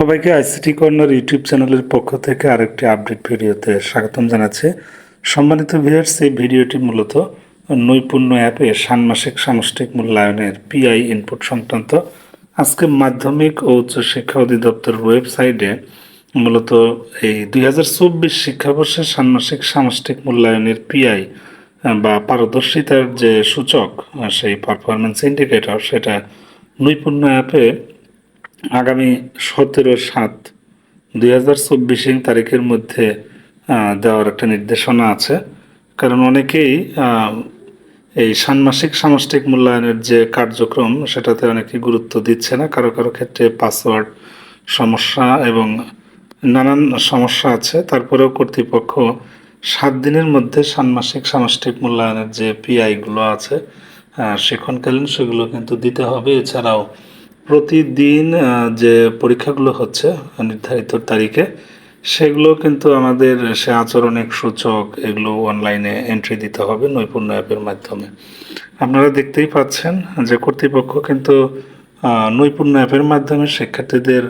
সবাইকে ICT corner YouTube চ্যানেলের পক্ষ থেকে আরেকটি আপডেট ভিডিওতে স্বাগতম জানাচ্ছি। সম্মানিত ভিউয়ার্স, এই ভিডিওটি মূলত নৈপুণ্য অ্যাপে ষান্মাসিক সামষ্টিক মূল্যায়নের পিআই ইনপুট সংক্রান্ত। আজকে মাধ্যমিক ও উচ্চশিক্ষা অধিদপ্তর ওয়েবসাইটে মূলত এই দুই হাজার চব্বিশ শিক্ষাবর্ষের ষান্মাসিক সামষ্টিক মূল্যায়নের পিআই বা পারদর্শিতার যে সূচক সেই পারফরমেন্স ইন্ডিকেটর সেটা নৈপুণ্য অ্যাপে আগামী সতেরো সাত দুই হাজার চব্বিশ তারিখের মধ্যে দেওয়ার একটা নির্দেশনা আছে। কারণ অনেকেই এই ষান্মাসিক সামষ্টিক মূল্যায়নের যে কার্যক্রম, সেটাতে অনেকে গুরুত্ব দিচ্ছে না। কারও কারও ক্ষেত্রে পাসওয়ার্ড সমস্যা এবং নানান সমস্যা আছে। তারপরেও কর্তৃপক্ষ সাত দিনের মধ্যে ষান্মাসিক সামষ্টিক মূল্যায়নের যে পিআইগুলো আছে শিক্ষণকালীন সেগুলো কিন্তু দিতে হবে। এছাড়াও প্রতিদিন যে পরীক্ষাগুলো হচ্ছে, নির্ধারিত তারিখে, সেগুলো কিন্তু আমাদের সে আচরণিক সূচক এগুলো অনলাইনে এন্ট্রি দিতে হবে নৈপুণ্য অ্যাপের মাধ্যমে। আপনারা দেখতেই পাচ্ছেন যে কর্তৃপক্ষ কিন্তু নৈপুণ্য অ্যাপের মাধ্যমে শিক্ষার্থীদের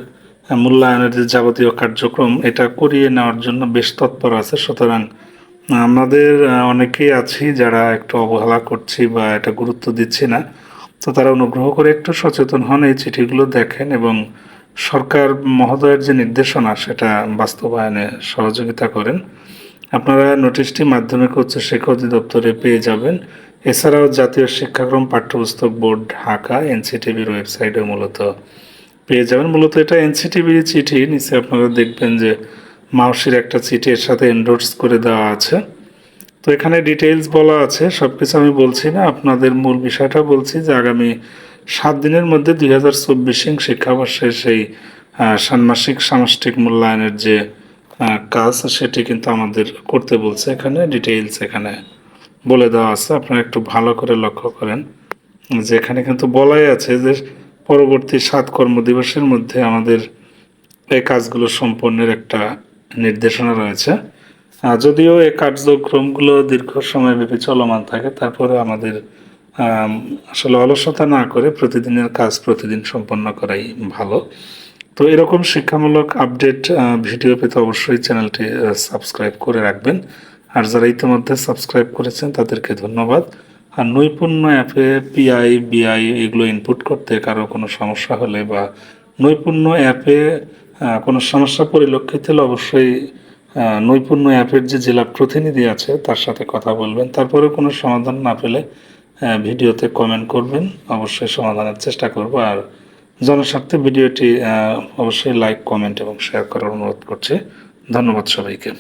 মূল্যায়নের যে যাবতীয় কার্যক্রম, এটা করিয়ে নেওয়ার জন্য বেশ তৎপর আছে। সুতরাং, আমাদের অনেকেই আছি যারা একটু অবহেলা করছি বা এটা গুরুত্ব দিচ্ছি না। তো তারা অনুগ্রহ করে একটু সচেতন হন, এই চিঠিগুলো দেখেন এবং সরকার মহোদয়ের যে নির্দেশনা, সেটা বাস্তবায়নে সহযোগিতা করেন। আপনারা নোটিশটি মাধ্যমিক উচ্চ শিক্ষা অধিদপ্তরে পেয়ে যাবেন। এছাড়াও জাতীয় শিক্ষাক্রম পাঠ্যপুস্তক বোর্ড ঢাকা, এনসিটিভির ওয়েবসাইটে মূলত পেয়ে যাবেন। মূলত এটা এনসিটিভির চিঠি, নিচে আপনারা দেখবেন যে মাউসির একটা চিঠি এর সাথে এন্ডোর্স করে দেওয়া আছে। তো এখানে ডিটেইলস বলা আছে সব কিছু আমি বলছি না, আপনাদের মূল বিষয়টা বলছি যে আগামী সাত দিনের মধ্যে দুই হাজার চব্বিশ শিক্ষাবর্ষের সেই ষান্মাসিক সামষ্টিক মূল্যায়নের যে কাজ, সেটি কিন্তু আমাদের করতে বলছে এখানে ডিটেইলস এখানে বলে দেওয়া আছে, আপনারা একটু ভালো করে লক্ষ্য করেন। যে এখানে কিন্তু বলাই আছে যে পরবর্তী সাত কর্মদিবসের মধ্যে আমাদের এই কাজগুলো সম্পন্নের একটা নির্দেশনা রয়েছে। যদিও এই কার্যক্রমগুলো দীর্ঘ সময় ব্যাপী চলমান থাকে তারপরে আমাদের আসলে অলসতা না করে প্রতিদিনের কাজ প্রতিদিন সম্পন্ন করাই ভালো। তো এরকম শিক্ষামূলক আপডেট ভিডিও পেতে অবশ্যই চ্যানেলটি সাবস্ক্রাইব করে রাখবেন। আর যারা ইতিমধ্যে সাবস্ক্রাইব করেছেন, তাদেরকে ধন্যবাদ। আর নৈপুণ্য অ্যাপে পিআই, বিআই এগুলো ইনপুট করতে কারও কোনো সমস্যা হলে বা নৈপুণ্য অ্যাপে কোনো সমস্যা পরিলক্ষিত হলে অবশ্যই নৈপুণ্য অ্যাপের যে জেলা প্রতিনিধি আছে, তার সাথে কথা বলবেন। তারপরে কোনো সমাধান না পেলে ভিডিওতে কমেন্ট করবেন। অবশ্যই সমাধানের চেষ্টা করব। আর জনস্বার্থে ভিডিওটি অবশ্যই লাইক কমেন্ট এবং শেয়ার করার অনুরোধ করছি। ধন্যবাদ সবাইকে।